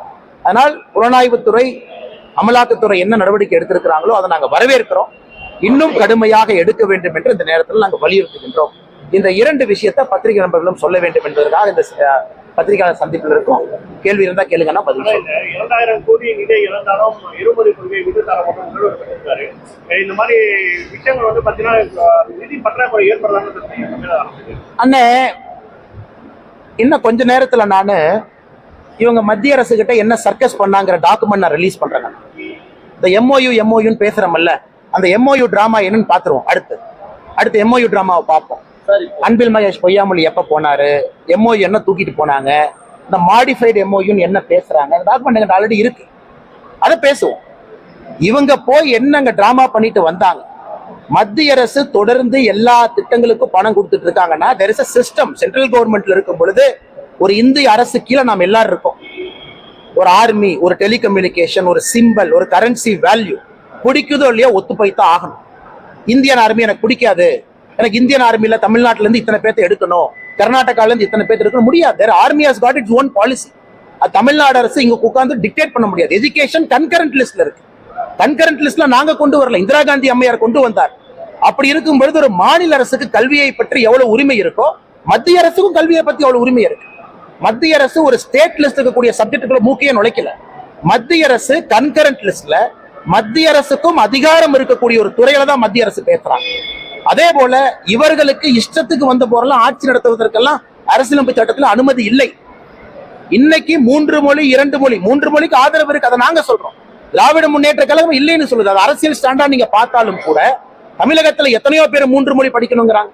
அதனால் புலனாய்வுத்துறை அமலாக்கத்துறை என்ன நடவடிக்கை எடுத்திருக்கிறாங்களோ அதை நாங்கள் வரவேற்கிறோம். இன்னும் கடுமையாக எடுக்க வேண்டும் என்று இந்த நேரத்தில் நாங்கள் வலியுறுத்துகின்றோம். இந்த இரண்டு விஷயத்தை பத்திரிகை நண்பர்களும் சொல்ல வேண்டும் என்பதற்காக இந்த பத்திரிகையாளர் சந்திப்பில் இருக்கும். கேள்வி இருந்தா கேளுங்கன்னா பதில் இரண்டாயிரம் கோடி நிதி இழந்தாலும் இருமொழி கொள்கை விட்டு தர இந்த மாதிரி விஷயங்கள் வந்து பாத்தீங்கன்னா நிதி பற்றாக்குறை அரசுக்கு அண்ணே இன்னும் கொஞ்ச நேரத்துல நானு இவங்க மத்திய அரசு கிட்ட என்ன சர்க்கஸ் பண்ணாங்கிற டாக்குமெண்ட் நான் ரிலீஸ் பண்றேங்க இந்த எம்ஓயு எம்ஓயுன்னு பேசுறோம்ல அந்த எம்ஓயு டிராமா என்னன்னு பாத்துருவோம் அடுத்து. அடுத்து எம்ஓயு டிராமாவை பார்ப்போம். அன்பில் மகேஷ் பொய்யாமொழி எப்போ போனாரு? எம்ஓயு என்ன தூக்கிட்டு போனாங்க? இந்த மாடிஃபைடு எம்ஓயுன்னு என்ன பேசுறாங்க? டாக்குமெண்ட் ஆல்ரெடி இருக்கு. அதை பேசுவோம். இவங்க போய் என்னங்க டிராமா பண்ணிட்டு வந்தாங்க? மத்திய அரசு தொடர்ந்து எல்லா திட்டங்களுக்கும் பணம் கொடுத்துட்டு இருக்காங்கன்னா there is a system central கவர்மெண்ட்ல இருக்கும் பொழுது ஒரு இந்திய அரசு கீழே நாம் எல்லாரும் இருக்கோம். ஒரு ஆர்மி ஒரு டெலிகம்யூனிகேஷன் ஒரு சிம்பல் ஒரு கரன்சி வேல்யூ பிடிக்குதோ இல்லையோ ஒத்து தான் ஆகணும். இந்தியன் ஆர்மி எனக்கு பிடிக்காது. எனக்கு இந்தியன் ஆர்மியில தமிழ்நாட்டுல இருந்து இத்தனை பேர்த்த எடுக்கணும். கர்நாடகால இருந்து இத்தனை பேர்த்த எடுக்கணும். முடியாது. Army has got its own policy Tamil Nadu அரசு இங்க உட்கார்ந்து டிக்டேட் பண்ண முடியாது. எஜுகேஷன் கன்கரண்ட் லிஸ்ட்ல இருக்கு. கன்கரண்ட் லிஸ்ட்ல நாங்க கொண்டு வரல. இந்திரா காந்தி அம்மையார் கொண்டு வந்தார். அப்படி இருக்கும் பொழுது ஒரு மாநில அரசுக்கு கல்வியை பற்றி எவ்வளவு உரிமை இருக்கோ மத்திய அரசுக்கும் கல்வியை பத்தி எவ்வளவு உரிமை இருக்கு. மத்திய அரசு ஒரு ஸ்டேட் லிஸ்ட் இருக்கக்கூடிய சப்ஜெக்டுக்குள்ள மூக்கையே நுழைக்கல. மத்திய அரசு கன்கரண்ட் லிஸ்ட்ல மத்திய அரசுக்கும் அதிகாரம் இருக்கக்கூடிய ஒரு துறையில தான் மத்திய அரசு பேசுறாங்க. அதே போல இவர்களுக்கு இஷ்டத்துக்கு வந்த போரெல்லாம் ஆட்சி நடத்துவதற்கெல்லாம் அரசியலமைப்பு சட்டத்தில் அனுமதி இல்லை. இன்னைக்கு மூன்று மொழி இரண்டு மொழி மூன்று மொழிக்கு ஆதரவு இருக்கு அதை நாங்க சொல்றோம். திராவிட முன்னேற்ற கழகம் இல்லைன்னு சொல்லுது. அது அரசியல் ஸ்டாண்டா நீங்க பார்த்தாலும் கூட தமிழகத்துல எத்தனையோ பேர் மூன்று மொழி படிக்கணுங்கிறாங்க.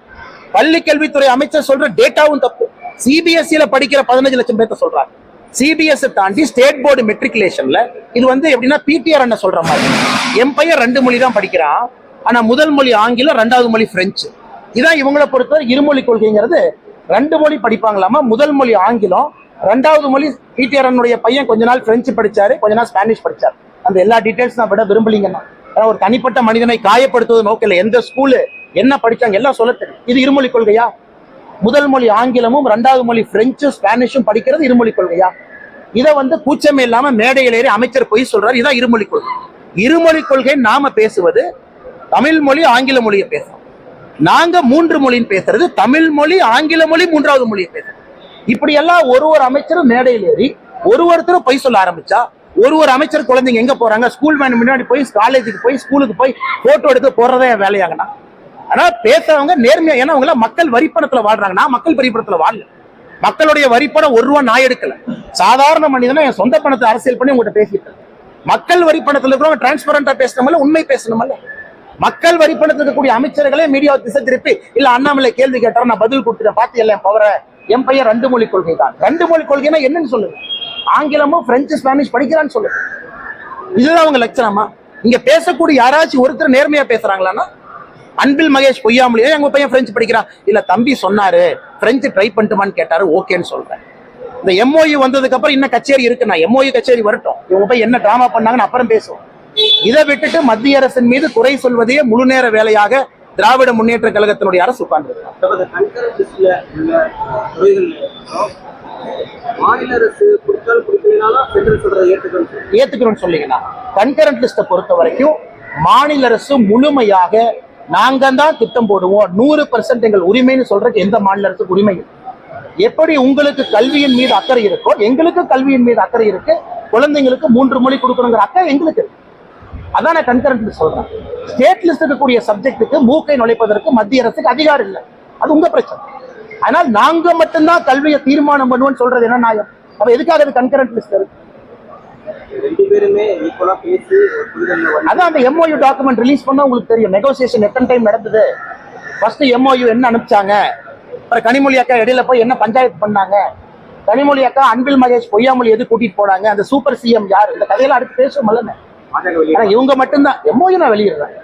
பள்ளி கல்வித்துறை அமைச்சர் சொல்ற டேட்டாவும் தப்பு. சிபிஎஸ்சியில படிக்கிற பதினஞ்சு லட்சம் பேர்த்த சொல்றாங்க. சிபிஎஸ் தாண்டி ஸ்டேட் போர்டு மெட்ரிகுலேஷன்ல இது வந்து எப்படின்னா பிடிஆர் என்ன சொல்ற மாதிரி. என் பையன் ரெண்டு மொழி தான் படிக்கிறான். ஆனா முதல் மொழி ஆங்கிலம் ரெண்டாவது மொழி பிரெஞ்சு. இதான் இவங்களை பொறுத்தவரை இருமொழி கொள்கைங்கிறது. ரெண்டு மொழி படிப்பாங்களாமா? முதல் மொழி ஆங்கிலம் ரெண்டாவது மொழி பிடிஆர் பையன் கொஞ்ச நாள் பிரெஞ்சு படிச்சாரு கொஞ்ச நாள் ஸ்பானிஷ் படிச்சார். அந்த எல்லா டீட்டெயில்ஸ் நான் விட விரும்பலீங்கன்னா. ஒரு தனிப்பட்ட மனிதனை காயப்படுத்துவது நோக்கில் எந்த ஸ்கூலு என்ன படிச்சாங்க எல்லாம் சொல்ல தெரியும். இது இருமொழி கொள்கையா? முதல் மொழி ஆங்கிலமும் ரெண்டாவது மொழி பிரெஞ்சும் ஸ்பானிஷும் படிக்கிறது இருமொழி கொள்கையா? இதை வந்து கூச்சமே இல்லாம மேடையில் ஏறி அமைச்சர் பொய் சொல்றாரு. இதான் இருமொழி கொள்கை. இருமொழி கொள்கை நாம பேசுவது தமிழ் மொழி ஆங்கில மொழியை பேசுறோம். நாங்க மூன்று மொழின்னு பேசுறது தமிழ் மொழி ஆங்கில மொழி மூன்றாவது மொழியை பேசுறோம் இப்படி எல்லாம் ஒரு ஒரு அமைச்சரும் மேடையில் ஏறி ஒரு ஒருத்தரும் பொய் சொல்ல ஆரம்பிச்சா ஒரு ஒரு அமைச்சர் குழந்தைங்க எங்க போறாங்க? ஸ்கூல் வேன் முன்னாடி போய் காலேஜுக்கு போய் ஸ்கூலுக்கு போய் போட்டோ எடுத்து போறதே என் வேலையாங்கண்ணா. ஆனா பேசுறவங்க நேர்மையா ஏன்னா அவங்க மக்கள் வரிப்பணத்துல வாழ்றாங்க. நான் மக்கள் வரிப்பணத்துல வாழல. மக்களுடைய வரிப்பணம் ஒரு ரூபா நான் எடுக்கல. சாதாரண மனிதனா என் சொந்த பணத்தை அரசியல் பண்ணி உங்கள்கிட்ட பேசிட்டேன் மக்கள் வரிப்பணத்துல இருக்கிறவங்க டிரான்ஸ்பரண்டா பேசணுமல்ல உண்மை பேசணுமல்ல மக்கள் வரிப்பணத்தில் இருக்கக்கூடிய அமைச்சர்களே மீடியாவை திசை திருப்பி இல்ல அண்ணாமலை கேள்வி கேட்டாரு நான் பதில் கொடுத்துட்டேன் பார்த்து எல்லாம் பவர என் பையன் ரெண்டு மொழி கொள்கை தான் ரெண்டு மொழி கொள்கைன்னா என்னன்னு சொல்லுங்க ஆங்கிலமும் பிரெஞ்சு ஸ்பானிஷ் படிக்கிறான்னு சொல்லுங்க இதுதான் அவங்க லட்சணமா? இங்க பேசக்கூடிய யாராச்சும் ஒருத்தர் நேர்மையா பேசுறாங்களான்னா அன்பில் மகேஷ் பொய்யாமலையே எங்க பையன் பிரெஞ்சு படிக்கிறான் இல்ல தம்பி சொன்னாரு பிரெஞ்சு ட்ரை பண்ணிட்டுமான்னு கேட்டாரு ஓகேன்னு சொல்றேன். இந்த எம்ஓயு வந்ததுக்கு அப்புறம் இன்னும் கச்சேரி இருக்கு. நான் எம்ஓயு கச்சேரி வரட்டும். இவங்க போய் என்ன டிராமா பண்ணாங்கன்னு அப்புறம் பேசுவோம். இதை விட்டுட்டு மத்திய அரசின் மீது குறை சொல்வதையே முழு நேர வேலையாக திராவிட முன்னேற்ற கழகத்தினுடைய அரசு உட்கார்ந்து மாநில அரசு கொடுத்தாலும் கொடுக்கலனாலும் சென்ட்ரல் சொல்றதை ஏற்றுக்கணும் ஏத்துக்கிறோம்னு சொன்னீங்கன்னா கன்கரண்ட் லிஸ்ட்டை பொறுத்த வரைக்கும் மாநில அரசு முழுமையாக நாங்க தான் திட்டம் போடுவோம். நூறு பர்சன்ட் எங்கள் உரிமைன்னு சொல்றதுக்கு எந்த மாநில அரசுக்கு உரிமை எப்படி உங்களுக்கு கல்வியின் மீது அக்கறை இருக்கோ எங்களுக்கு கல்வியின் மீது அக்கறை இருக்கு குழந்தைங்களுக்கு மூன்று மொழி கொடுக்கணுங்கிற அக்கறை எங்களுக்கு இருக்கு. அதான் நான் கன்கரண்ட் சொல்றேன். ஸ்டேட் லிஸ்ட் இருக்கக்கூடிய சப்ஜெக்ட்டுக்கு மூக்கை நுழைப்பதற்கு மத்திய அரசுக்கு அதிகாரம் இல்லை. அது உங்க பிரச்சனை. ஆனால் நாங்க மட்டும்தான் கல்வியை தீர்மானம் பண்ணுவோம்னு சொல்றது என்ன நியாயம்? அப்ப எதுக்காக அது கன்கரண்ட் லிஸ்ட் இருக்கு? அதான் அந்த எம்ஓயு டாக்குமெண்ட் ரிலீஸ் பண்ணா உங்களுக்கு தெரியும். நெகோசியேஷன் எத்தனை டைம் நடந்தது? ஃபர்ஸ்ட் எம்ஓயு என்ன அனுப்பிச்சாங்க? அப்புறம் கனிமொழி அக்கா இடையில போய் என்ன பஞ்சாயத்து பண்ணாங்க? கனிமொழி அக்கா அன்பில் மகேஷ் பொய்யாமொழி எது கூட்டிட்டு போனாங்க? அந்த சூப்பர் சிஎம் யார்? இந்த கதையெல்லாம் அடுத்து பாஜக வெளியே ஆனா இவங்க மட்டும்தான். எம்ஓயு நான் வெளியிடுறேன்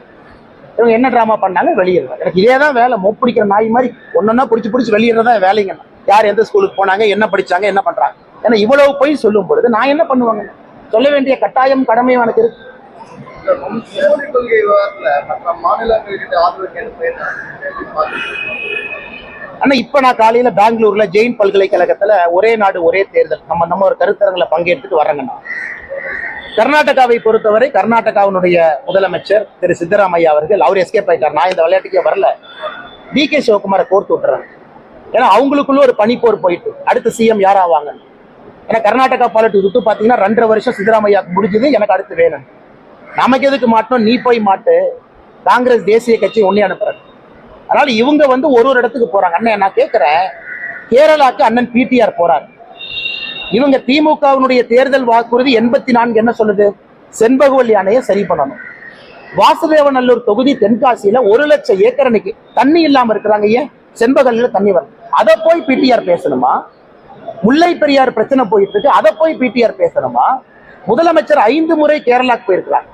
இவங்க என்ன டிராமா பண்ணாங்க வெளியிடுறேன் எனக்கு இதே தான் வேலை. மொப்பிடிக்கிற நாய் மாதிரி ஒன்னொன்னா பிடிச்சி பிடிச்சி வெளியிடுறதா வேலைங்க. யார் எந்த ஸ்கூலுக்கு போனாங்க என்ன படிச்சாங்க என்ன பண்றாங்க? ஏன்னா இவ்வளவு போய் சொல்லும் பொழுது நான் என்ன பண்ணுவாங்க? சொல்ல வேண்டிய கட்டாயம் கடமையும் எனக்கு இருக்கு. ஆனா இப்ப நான் காலையில பெங்களூர்ல ஜெயின் பல்கலைக்கழகத்துல ஒரே நாடு ஒரே தேர்தல். நம்ம நம்ம ஒரு கருத்தரங்களை பங்கேற்றுட்டு வரேங்கண்ணா கர்நாடகாவை பொறுத்தவரை கர்நாடகாவினுடைய முதலமைச்சர் திரு சித்தராமையா அவர்கள் அவர் எஸ்கேப் ஆயிட்டார். நான் இந்த விளையாட்டுக்கே வரல. டி கே சிவகுமாரை கோர்த்து விட்டுறேன். ஏன்னா அவங்களுக்குள்ள ஒரு பனிப்போர் போயிட்டு அடுத்து சிஎம் யாராவாங்க? ஏன்னா கர்நாடகா பாலிட்டிக்ஸ் விட்டு பார்த்தீங்கன்னா ரெண்டரை வருஷம் சித்தராமையாக்கு முடிஞ்சது எனக்கு அடுத்து வேணும். நமக்கு எதுக்கு மாட்டோம் நீ போய் மாட்டு. காங்கிரஸ் தேசிய கட்சி ஒன்னே அனுப்புறாங்க அதனால இவங்க வந்து ஒரு ஒரு இடத்துக்கு போறாங்க. அண்ணன் நான் கேட்கிறேன் கேரளாக்கு அண்ணன் பிடிஆர் போறாரு. இவங்க திமுகவினுடைய தேர்தல் வாக்குறுதி எண்பத்தி நான்கு என்ன சொல்லுது? செண்பகவல் யானையை சரி பண்ணணும். வாசுதேவநல்லூர் தொகுதி தென்காசியில ஒரு லட்சம் ஏக்கர் அன்னைக்கு தண்ணி இல்லாம இருக்கிறாங்க ஏன்? செண்பகல்ல தண்ணி வரும் அதை போய் பிடிஆர் பேசணுமா? முல்லை பெரியார் பிரச்சனை போயிட்டு இருக்கு. அதை போய் பிடிஆர் பேசணுமா? முதலமைச்சர் ஐந்து முறை கேரளாக்கு போயிருக்கிறார்.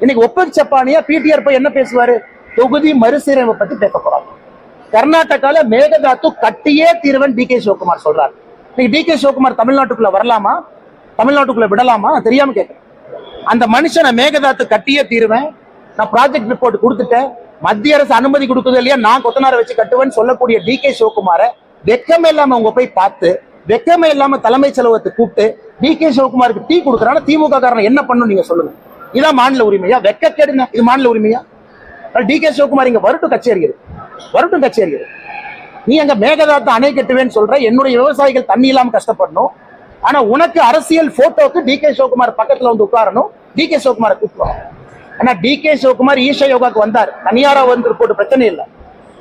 இன்னைக்கு ஒப்பக் சப்பானியா பிடிஆர் போய் என்ன பேசுவாரு? தொகுதி மறுசீரமைப்பு பத்தி பேச போறாங்க கர்நாடகால மேகதாத்து கட்டியே தீர்வன் டி கே சிவகுமார் சொல்றாரு. இன்னைக்கு டி கே சிவகுமார் தமிழ்நாட்டுக்குள்ள வரலாமா? தமிழ்நாட்டுக்குள்ள விடலாமா? தெரியாம கேட்கிறேன் அந்த மனுஷனை மேகதாத்து கட்டியே தீருவேன். நான் ப்ராஜெக்ட் ரிப்போர்ட் கொடுத்துட்டேன். மத்திய அரசு அனுமதி கொடுக்குது இல்லையா நான் கொத்தனாரை வச்சு கட்டுவேன்னு சொல்லக்கூடிய டி கே சிவகுமாரை வெக்கமே இல்லாம அவங்க போய் பார்த்து வெக்கமே இல்லாம தலைமை செலவத்தை கூப்பிட்டு டி கே சிவகுமாருக்கு டீ கொடுக்குறாங்க திமுக காரணம் என்ன பண்ணும் நீங்க சொல்லுங்க. இதான் மாநில உரிமையா? வெக்க கேடுங்க இது மாநில உரிமையா? டி கே சிவகுமார் இங்க வரட்டும் கச்சேரிகிறது வரட்டும் கச்சேரிகிறது நீ அங்க மேகதாத்து அணை கட்டுவேன்னு சொல்ற என்னுடைய விவசாயிகள் தண்ணி இல்லாம கஷ்டப்படணும். ஆனா உனக்கு அரசியல் போட்டோக்கு டி கே சிவகுமார் பக்கத்துல வந்து உட்காரணும். டி கே சிவகுமாரை கூப்பிடுவாங்க ஆனா டி கே சிவகுமார் ஈஷா யோகாக்கு வந்தார். தனியாரா வந்து போட்டு பிரச்சனை இல்லை.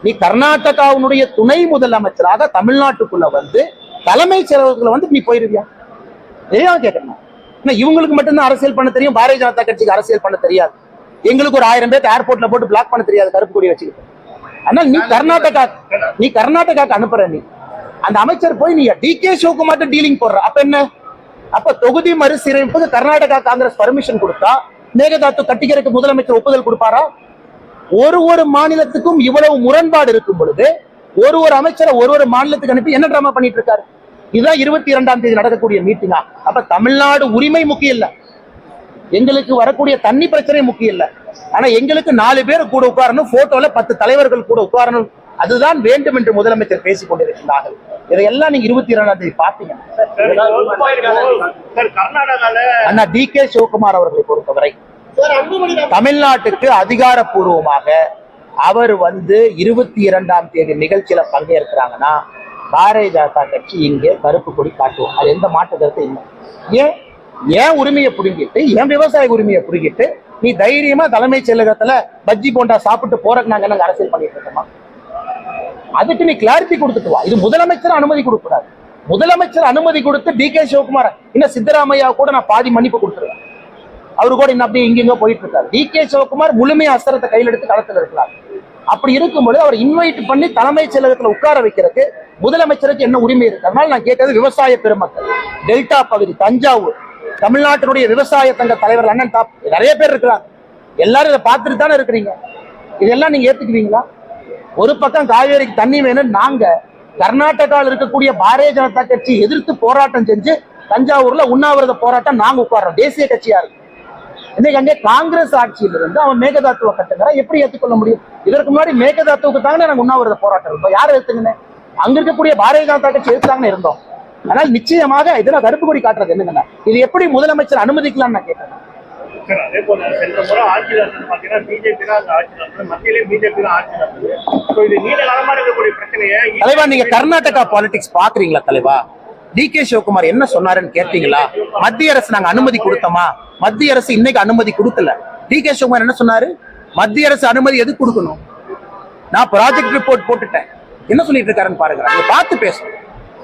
நீ கர்நாடகாவுடைய துணை முதலமைச்சராக தமிழ்நாட்டுக்குள்ள வந்து தலைமை செயலகத்துல வந்து நீ போயிருவியா? ஏன் கேட்கணும் ஏன்னா இவங்களுக்கு மட்டும்தான் அரசியல் பண்ண தெரியும். பாரதிய ஜனதா கட்சிக்கு அரசியல் பண்ண தெரியாது. எங்களுக்கு ஒரு ஆயிரம் பேர் ஏர்போர்ட்ல போட்டு பிளாக் பண்ண தெரியாது. கருப்பு கொடி வச்சுக்கிட்டு. ஆனால் நீ கர்நாடகா நீ கர்நாடகாக்கு அனுப்புற நீ. அந்த அமைச்சர் போய் நீ டி கே சிவகுமார் டீலிங் போடுற. அப்ப என்ன? அப்ப தொகுதி மறுசீரமைப்புக்கு கர்நாடகா காங்கிரஸ் பர்மிஷன் கொடுத்தா மேகதாத்து கட்டிக்கிறதுக்கு முதலமைச்சர் ஒப்புதல் கொடுப்பாரா? ஒரு ஒரு மாநிலத்துக்கும் இவ்வளவு முரண்பாடு இருக்கும் பொழுது ஒரு ஒரு அமைச்சரை ஒரு ஒரு மாநிலத்துக்கு அனுப்பி என்ன டிராமா பண்ணிட்டு இருக்காரு? இதுதான் இருபத்தி இரண்டாம் தேதி நடக்கக்கூடிய மீட்டிங்கா அப்ப தமிழ்நாடு உரிமை முக்கியம் இல்ல. எங்களுக்கு வரக்கூடிய தண்ணி பிரச்சனை முக்கியம் இல்ல. ஆனா எங்களுக்கு நாலு பேர் கூட உட்காரணும் போட்டோல பத்து தலைவர்கள் கூட உட்காரணும். அதுதான் வேண்டும் என்று முதலமைச்சர் பேசிக் கொண்டிருக்கிறார்கள். இதையெல்லாம் நீங்க இருபத்தி இரண்டாம் தேதி பாத்தீங்க அண்ணா டி கே சிவகுமார் அவர்களை பொறுத்தவரை தமிழ்நாட்டுக்கு அதிகாரப்பூர்வமாக அவர் வந்து இருபத்தி இரண்டாம் தேதி நிகழ்ச்சியில பங்கேற்கிறாங்கன்னா பாரதிய ஜனதா கட்சி இங்கே கருப்பு கொடி காட்டுவோம். அது எந்த மாற்று கருத்து இல்லை. ஏன்? ஏன் உரிமையை புடுங்கிட்டு ஏன் விவசாய உரிமையை புடுங்கிட்டு நீ தைரியமா தலைமைச் செயலகத்துல பஜ்ஜி போண்டா சாப்பிட்டு போறக்கு நாங்க என்ன அரசியல் பண்ணிட்டு இருக்கோமா? அதுக்கு நீ கிளாரிட்டி கொடுத்துட்டு வா. இது முதலமைச்சர் அனுமதி கொடுக்கூடாது முதலமைச்சர் அனுமதி கொடுத்து டி கே சிவகுமார் இன்னும் சித்தராமையா கூட நான் பாதி மன்னிப்பு கொடுத்துருவேன். அவரு கூட இன்னும் அப்படியே இங்கெங்க போயிட்டு இருக்காரு டி கே சிவகுமார் முழுமையா அஸ்திரத்தை கையில் எடுத்து களத்தில் இருக்கிறார். அப்படி இருக்கும்போது அவர் இன்வைட் பண்ணி தலைமைச் செயலகத்துல உட்கார வைக்கிறதுக்கு முதலமைச்சருக்கு என்ன உரிமை இருக்கு? அதனால நான் கேட்டது விவசாய பெருமக்கள். டெல்டா பகுதி தஞ்சாவூர். தமிழ்நாட்டினுடைய விவசாய சங்க தலைவர் அண்ணன் தாப் நிறைய பேர் இருக்கிறாங்க. எல்லாரும் இதை பார்த்துட்டு தானே இருக்கிறீங்க. இதெல்லாம் நீங்க ஏத்துக்குவீங்களா? ஒரு பக்கம் காவேரிக்கு தண்ணி வேணும் நாங்க கர்நாடகாவில் இருக்கக்கூடிய பாரதிய ஜனதா கட்சி எதிர்த்து போராட்டம் செஞ்சு தஞ்சாவூர்ல உண்ணாவிரத போராட்டம் நாங்க உட்கார்றோம். தேசிய கட்சியா இருக்கு. இன்னைக்கு அங்கே காங்கிரஸ் ஆட்சியில இருந்து அவன் மேகதாத்துவ கட்டுங்கிறான் எப்படி ஏற்றுக்கொள்ள முடியும்? இதற்கு முன்னாடி மேகதாத்துவுக்கு தாங்க நாங்க உண்ணாவிரத போராட்டம் இருந்தோம். யார் எடுத்துங்கன்னு அங்க இருக்கக்கூடிய பாரதிய ஜனதா கட்சி எடுத்தாங்கன்னு இருந்தோம். ஆனால் நிச்சயமாக இதுல கருப்பு கொடி காட்டுறது என்னங்கன்னா இது எப்படி முதலமைச்சர் அனுமதிக்கலாம்னு நான் கேட்கிறேன் சார் அதே போல சென்ற முறை ஆட்சி நடந்தது பாத்தீங்கன்னா பிஜேபி தான் அந்த ஆட்சி நடந்தது மத்தியிலேயும் பிஜேபி தான் ஆட்சி நடந்தது ஸோ இது நீண்ட காலமா இருக்கக்கூடிய பிரச்சனையை. தலைவா நீங்க கர்நாடகா பாலிடிக்ஸ் பாக்குறீங்களா தலைவா? டி கே சிவகுமார் என்ன சொன்னாருன்னு கேட்டீங்களா? மத்திய அரசு நாங்க அனுமதி கொடுத்தோமா? மத்திய அரசு இன்னைக்கு அனுமதி கொடுக்கல. டி கே சிவகுமார் என்ன சொன்னாரு? மத்திய அரசு அனுமதி எதுக்கு கொடுக்கணும்? நான் ப்ராஜெக்ட் ரிப்போர்ட் போட்டுட்டேன். என்ன சொல்லிட்டு இருக்காருன்னு பாருங்க. பார்த்து பேசணும்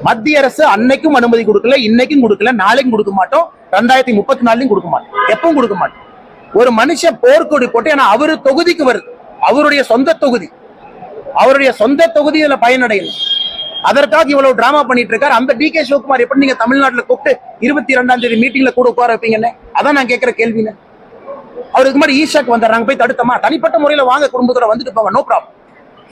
மத்திய அரசு அன்னைக்கும் அனுமதி கொடுக்கல இன்னைக்கும் கொடுக்கல நாளைக்கும் கொடுக்க மாட்டோம். ரெண்டாயிரத்தி முப்பத்தி நாலுலையும் கொடுக்க மாட்டோம். எப்பவும் கொடுக்க மாட்டோம். ஒரு மனுஷன் போர்க்கொடி போட்டு ஏன்னா அவரு தொகுதிக்கு வருது. அவருடைய சொந்த தொகுதி. அவருடைய சொந்த தொகுதி இதுல பயனடையணும் அதற்காக இவ்வளவு டிராமா பண்ணிட்டு இருக்காரு அந்த டி கே சிவகுமார் எப்படி நீங்க தமிழ்நாட்டுல கூப்பிட்டு இருபத்தி இரண்டாம் தேதி மீட்டிங்ல கூட உட்கார வைப்பீங்கன்னு? அதான் நான் கேட்கிற கேள்வின்னு. அவருக்கு மாதிரி ஈஷாக்கு வந்தாங்க போய் தடுத்தமா? தனிப்பட்ட முறையில வாங்க குடும்பத்தோட வந்துட்டு போங்க. நோ ப்ராப்ளம்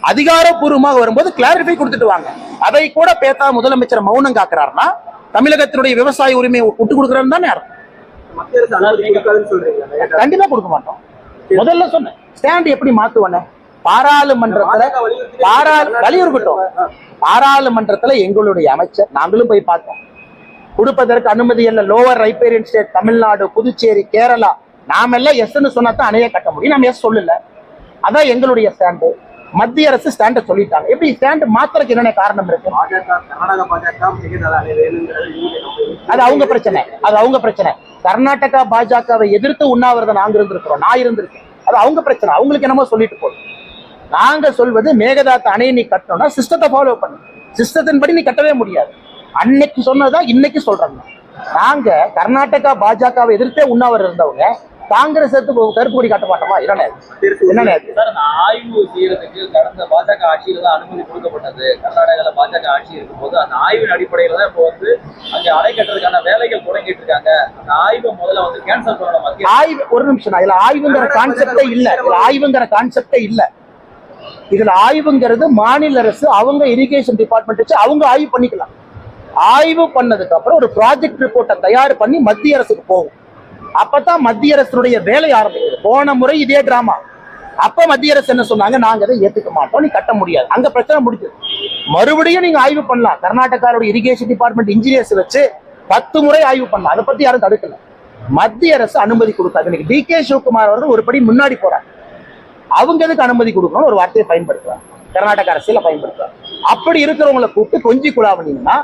அதிகாரப்பூர்வமாக வரும்போது கிளாரிஃபை கொடுத்துட்டு வாங்க. அதை கூட பேத்தா முதலமைச்சர் மௌனம் காக்குறாருன்னா தமிழகத்தினுடைய விவசாய உரிமையை விட்டு கொடுக்குறாருன்னு தானே அர்த்தம். கண்டிப்பா கொடுக்க மாட்டோம். முதல்ல சொன்னேன் ஸ்டாண்ட் எப்படி மாத்துவானே பாராளுமன்றத்துல பாரா வலியுறுத்தட்டும் பாராளுமன்றத்துல எங்களுடைய அமைச்சர் நாங்களும் போய் பார்த்தோம். கொடுப்பதற்கு அனுமதி இல்ல lower riparian state Tamil Nadu Puducherry Kerala. நாமெல்லாம் எஸ்ன்னு சொன்னா தான் அணைய கட்ட முடியும். நம்ம எஸ் சொல்லல. அதான் எங்களுடைய ஸ்டாண்டு மத்திய அரசு ஸ்டாண்ட சொல்லிட்டாங்க. எப்படி ஸ்டாண்ட் மாத்திரக்கு என்னென்ன காரணம் இருக்கு? அது அவங்க பிரச்சனை. அது அவங்க பிரச்சனை. கர்நாடகா பாஜகவை எதிர்த்து உண்ணாவிரதம் நாங்க இருந்திருக்கிறோம். நான் இருந்திருக்கேன். அது அவங்க பிரச்சனை. அவங்களுக்கு என்னமோ சொல்லிட்டு போதும் நாங்க சொல்வது மேகதாத்து அணையை நீ கட்டணும்னா சிஸ்டத்தை ஃபாலோ பண்ணு. சிஸ்டத்தின்படி நீ கட்டவே முடியாது. அன்னைக்கு சொன்னதா இன்னைக்கு சொல்றாங்க. நாங்க கர்நாடகா பாஜகவை எதிர்த்தே உண்ணாவிரதம் இருந்தவங்க காங்கிரஸ் எடுத்து கருப்பு கொடி காட்ட மாட்டோமா? என்ன என்ன சார் அந்த ஆய்வு செய்யறதுக்கு கடந்த பாஜக ஆட்சியில தான் அனுமதி கொடுக்கப்பட்டது. கர்நாடகால பாஜக ஆட்சி இருக்கும்போது அந்த ஆய்வின் அடிப்படையில தான் இப்போ வந்து அங்க அணை கட்டுறதுக்கான வேலைகள் தொடங்கிட்டு இருக்காங்க. அந்த ஆய்வை முதல்ல வந்து கேன்சல் பண்ணணும் மத்திய ஆய்வு ஒரு நிமிஷம் இதுல ஆய்வுங்கிற கான்செப்டே இல்ல. இதுல ஆய்வுங்கிற கான்செப்டே இல்ல. இதுல ஆய்வுங்கிறது மாநில அரசு அவங்க இரிகேஷன் டிபார்ட்மெண்ட் வச்சு அவங்க ஆய்வு பண்ணிக்கலாம். ஆய்வு பண்ணதுக்கு அப்புறம் ஒரு ப்ராஜெக்ட் ரிப்போர்ட்டை தயார் பண்ணி மத்திய அரசுக்கு போகும். அப்பதான் மத்திய அரசுடைய வேலை ஆரம்பிக்குது. போன முறை இதே டிராமா அப்ப மத்திய அரசு என்ன சொன்னாங்க? நாங்க அதை ஏத்துக்க மாட்டோம் நீ கட்ட முடியாது. அங்க பிரச்சனை முடிச்சது மறுபடியும் நீங்க ஆய்வு பண்ணலாம். கர்நாடகாவோட இரிகேஷன் டிபார்ட்மெண்ட் இன்ஜினியர்ஸ் வச்சு பத்து முறை ஆய்வு பண்ணலாம். அதை பத்தி யாரும் தடுக்கல. மத்திய அரசு அனுமதி கொடுத்தாங்க இன்னைக்கு டி கே சிவகுமார் அவர்கள் ஒரு படி முன்னாடி போறாங்க அவங்க எதுக்கு அனுமதி கொடுக்கணும் ஒரு வார்த்தையை பயன்படுத்துறாங்க. கர்நாடக அரசியல பயன்படுத்துறாங்க. அப்படி இருக்கிறவங்களை கூப்பிட்டு கொஞ்சி குழாவனீங்கன்னா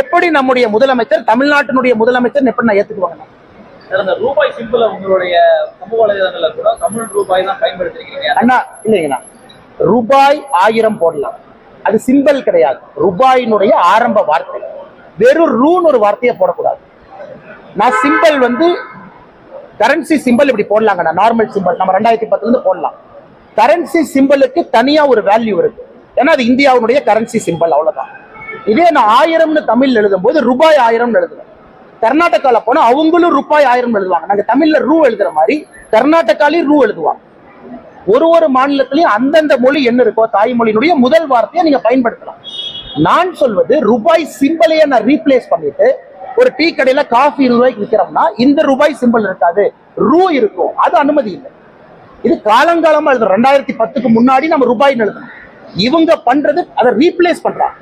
எப்படி நம்முடைய முதலமைச்சர் தமிழ்நாட்டினுடைய முதலமைச்சர் எப்படி நான் ஏத்துக்குவாங்க அந்த ரூபாய் சிம்பிள உங்களுடைய சமூக வலைதளங்கள்ல கூட தமிழ் ரூபாய் தான் பயன்படுத்திருக்கீங்க. அண்ணா இல்லைங்கண்ணா ரூபாய் ஆயிரம் போடலாம். அது சிம்பல் கிடையாது. ரூபாயினுடைய ஆரம்ப வார்த்தை. வெறும் ரூன்னு ஒரு வார்த்தையை போடக்கூடாது. நான் சிம்பல் வந்து கரன்சி சிம்பல் இப்படி போடலாங்கண்ணா நார்மல் சிம்பல் நம்ம ரெண்டாயிரத்தி பத்துல இருந்து போடலாம். கரன்சி சிம்பலுக்கு தனியா ஒரு வேல்யூ இருக்கு. ஏன்னா அது இந்தியாவுடைய கரன்சி சிம்பல் அவ்வளவுதான். இதே நான் ஆயிரம்னு தமிழ் எழுதும்போது ரூபாய் ஆயிரம்னு எழுதுவேன். கர்நாடகால போனா அவங்களும் ரூபாய் ஆயிரம் எழுதுவாங்க. நாங்க தமிழ்ல ரூ எழுதுற மாதிரி கர்நாடகாலையும் ரூ எழுதுவாங்க. ஒரு ஒரு மாநிலத்திலையும் அந்தந்த மொழி என்ன இருக்கோ தாய்மொழியினுடைய முதல் வார்த்தையை நீங்க பயன்படுத்தலாம். நான் சொல்வது ரூபாய் சிம்பிளையே நான் ரீப்ளேஸ் பண்ணிட்டு ஒரு டீ கடையில காஃபி இருபது ரூபாய்க்கு விற்கிறோம்னா இந்த ரூபாய் சிம்பிள் இருக்காது. ரூ இருக்கும். அது அனுமதி இல்லை. இது காலங்காலமா எழுதுறோம். ரெண்டாயிரத்தி பத்துக்கு முன்னாடி நம்ம ரூபாய்னு எழுதணும் இவங்க பண்றது அதை ரீப்ளேஸ் பண்றாங்க.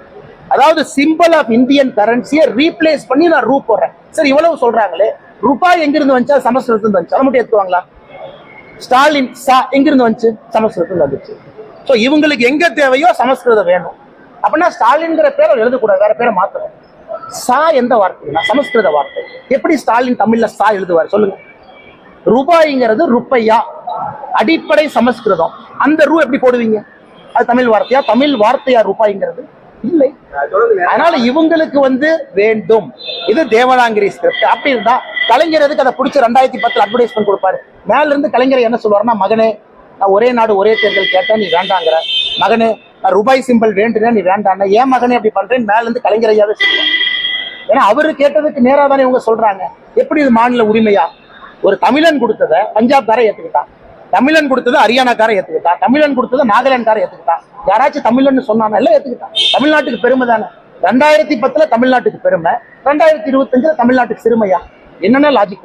அதாவது சிம்பிள் ஆஃப் இந்தியன் கரன்சியை ரீப்ளேஸ் பண்ணி நான் ரூ போடுறேன். சார் இவ்வளவு சொல்றாங்களே. ரூபாய் எங்கிருந்து வந்துச்சா? சமஸ்கிருதத்துல வந்துச்சு. அதை மட்டும் எடுத்துவாங்களா ஸ்டாலின் சா எங்கிருந்து வந்துச்சு? சமஸ்கிருதத்துல வந்துச்சு. ஸோ இவங்களுக்கு எங்க தேவையோ சமஸ்கிருதம் வேணும். அப்படின்னா ஸ்டாலின்ங்கிற பேரை எழுதக்கூடாது. வேற பேரை மாத்தணும். சா எந்த வார்த்தைனா சமஸ்கிருத வார்த்தை. எப்படி ஸ்டாலின் தமிழ்ல சா எழுதுவார் சொல்லுங்க. ரூபாய்ங்கிறது ருப்பையா. அடிப்படை சமஸ்கிருதம். அந்த ரூ எப்படி போடுவீங்க? அது தமிழ் வார்த்தையா? தமிழ் வார்த்தையா ரூபாய்ங்கிறது? இல்லை. அதனால இவங்களுக்கு வந்து வேண்டும். இது தேவனாங்கிரி ஸ்கிரிப்ட் அப்படி இருந்தா கலைஞர் எதுக்கு அதை பிடிச்சி ரெண்டாயிரத்தி பத்துல அட்வர்டைஸ்மெண்ட் கொடுப்பாரு. மேல இருந்து கலைஞர் என்ன சொல்லுவாருன்னா மகனே நான் ஒரே நாடு ஒரே தேர்தல் கேட்டேன் நீ வேண்டாங்கிற. மகனே நான் ரூபாய் சிம்பிள் வேண்டுனேன் நீ வேண்டான ஏன் மகனே அப்படி பண்றேன் மேல இருந்து கலைஞர் ஐயாவே சொல்லுவாங்க ஏன்னா அவரு கேட்டதுக்கு நேரா தானே இவங்க சொல்றாங்க. எப்படி இது மாநில உரிமையா? ஒரு தமிழன் கொடுத்ததை பஞ்சாப்காரன் ஏத்துக்கிட்டான். தமிழன் கொடுத்தது ஹரியானாக்காரன் ஏத்துக்கிட்டான். தமிழன் கொடுத்தது நாகாலாந்துக்காரன் ஏத்துக்கிட்டான். யாராச்சும் தமிழன் சொன்னானா எல்லாம் ஏத்துக்கிட்டான். தமிழ்நாட்டுக்கு பெருமை தானே? ரெண்டாயிரத்தி பத்துல தமிழ்நாட்டுக்கு பெருமை. ரெண்டாயிரத்தி இருபத்தஞ்சுல தமிழ்நாட்டுக்கு சிறுமையா? என்னென்ன லாஜிக்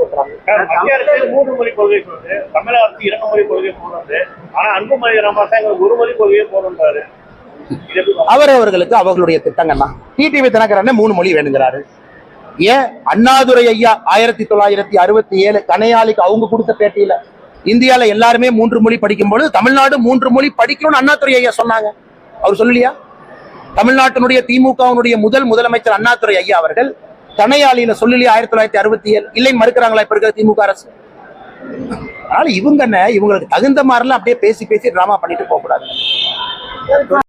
அரசு மூன்று மொழி கொள்கை சொல்லுது. தமிழக அரசு இரண்டு மொழி கொள்கை போடுறது ஆனா அன்புமணி ராமதாஸ் ஒரு மொழி கொள்கையை போடுறாரு? அவர் அவர்களுக்கு அவர்களுடைய திட்டங்கள்னா டிடிவி தினகரன் மூணு மொழி வேணுங்கிறாரு. ஏன்? அண்ணாதுரை ஐயா ஆயிரத்தி தொள்ளாயிரத்தி அறுபத்தி ஏழு கனையாளிக்கு அவங்க கொடுத்த பேட்டியில இந்தியால எல்லாருமே மூன்று மொழி படிக்கும் பொழுது தமிழ்நாடு மூன்று மொழி படிக்கணும்னு அண்ணாதுரை ஐயா சொன்னாங்க. அவர் சொல்லலையா? தமிழ்நாட்டினுடைய திமுகவினுடைய முதல் முதலமைச்சர் அண்ணாதுரை ஐயா அவர்கள் தனையாளியில சொல்லலையா ஆயிரத்தி தொள்ளாயிரத்தி அறுபத்தி ஏழு? இல்லைன்னு மறுக்கிறாங்களா இப்ப இருக்கிற திமுக அரசு? அதனால இவங்க என்ன இவங்களுக்கு தகுந்த மாதிரிலாம் அப்படியே பேசி பேசி டிராமா பண்ணிட்டு போக கூடாது